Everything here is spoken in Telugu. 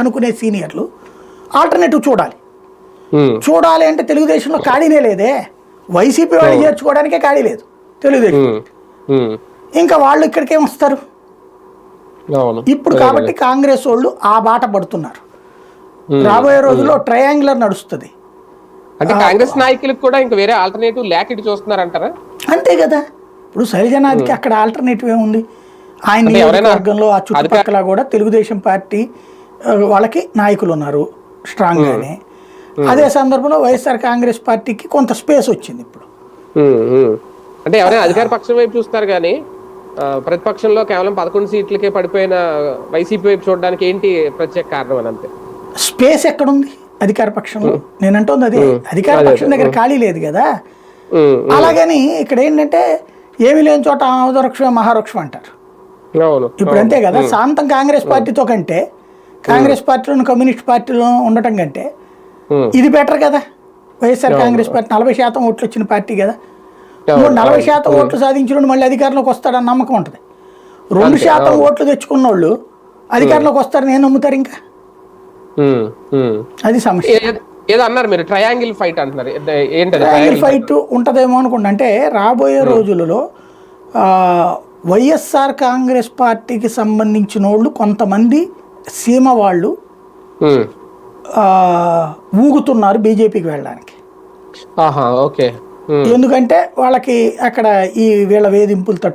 అనుకునే సీనియర్లు ఆల్టర్నేటివ్ చూడాలి. చూడాలి అంటే తెలుగుదేశంలో ఖాళీనే లేదే. వైసీపీ వాళ్ళు చేర్చుకోవడానికే ఖాళీ లేదు తెలుగుదేశం. ఇంకా వాళ్ళు ఇక్కడికేం వస్తారు. ఇప్పుడు కాబట్టి కాంగ్రెస్ వాళ్ళు ఆ బాట పడుతున్నారు. రాబోయే రోజుల్లో ట్రయాంగులర్ నడుస్తుంది. అంటే కాంగ్రెస్ నాయకులకు కూడా ఇంకా వేరే ఆల్టర్నేటివ్ లేక ఇటు చూస్తున్నారంటారా? అంతే కదా. ఇప్పుడు శైలజనాథ్కి అక్కడ ఆల్టర్నేటివ్ ఏముంది? ఆయన నియోజకవర్గంలో ఆ చుట్టుపక్కల కూడా తెలుగుదేశం పార్టీ వాళ్ళకి నాయకులు ఉన్నారు స్ట్రాంగ్ గానే. అదే సందర్భంలో వైఎస్ఆర్ కాంగ్రెస్ పార్టీకి కొంత స్పేస్ వచ్చింది ఇప్పుడు. అంటే ఎవరైనా అధికార పక్షం వైపు చూస్తారు కానీ ప్రతిపక్షంలో కేవలం పదకొండు సీట్లకే పడిపోయిన వైసీపీ వైపు చూడడానికి ఏంటి ప్రత్యేక కారణం అని అంతే. స్పేస్ ఎక్కడుంది అధికార పక్షంలో? నేను అంటుంది అదే. అధికార పక్షం దగ్గర ఖాళీ లేదు కదా. అలాగని ఇక్కడ ఏంటంటే ఏమీ లేని చోట ఆమోదవృక్షమే మహావృక్షం అంటారు. ఇప్పుడు అంతే కదా. శాంతం కాంగ్రెస్ పార్టీతో కంటే కాంగ్రెస్ పార్టీలోను కమ్యూనిస్ట్ పార్టీలో ఉండటం కంటే ఉమ్, ఇది బెటర్ కదా? వైఎస్ఆర్ కాంగ్రెస్ పార్టీ నలభై శాతం ఓట్లు వచ్చిన పార్టీ కదా? నలభై శాతం ఓట్లు సాధించిన మళ్ళీ అధికారంలోకి వస్తాడని నమ్మకం ఉంటుంది. రెండు శాతం ఓట్లు తెచ్చుకున్న వాళ్ళు అధికారంలోకి వస్తారని నేను నమ్ముతారు ఇంకా. అది సమస్య. ఏదో అన్నారు మీరు ట్రయాంగిల్ ఫైట్ అంటున్నారు. ట్రయాంగిల్ ఫైట్ ఉంటుందేమో అనుకుంటా. అంటే రాబోయే రోజులలో వైఎస్ఆర్ కాంగ్రెస్ పార్టీకి సంబంధించిన వాళ్ళు కొంతమంది సీమ వాళ్ళు ఊగుతున్నారు బీజేపీకి వెళ్ళడానికి. ఆహా ఓకే. ఎందుకంటే వాళ్ళకి అక్కడ ఈ వీళ్ళ వేధింపులు తట్టు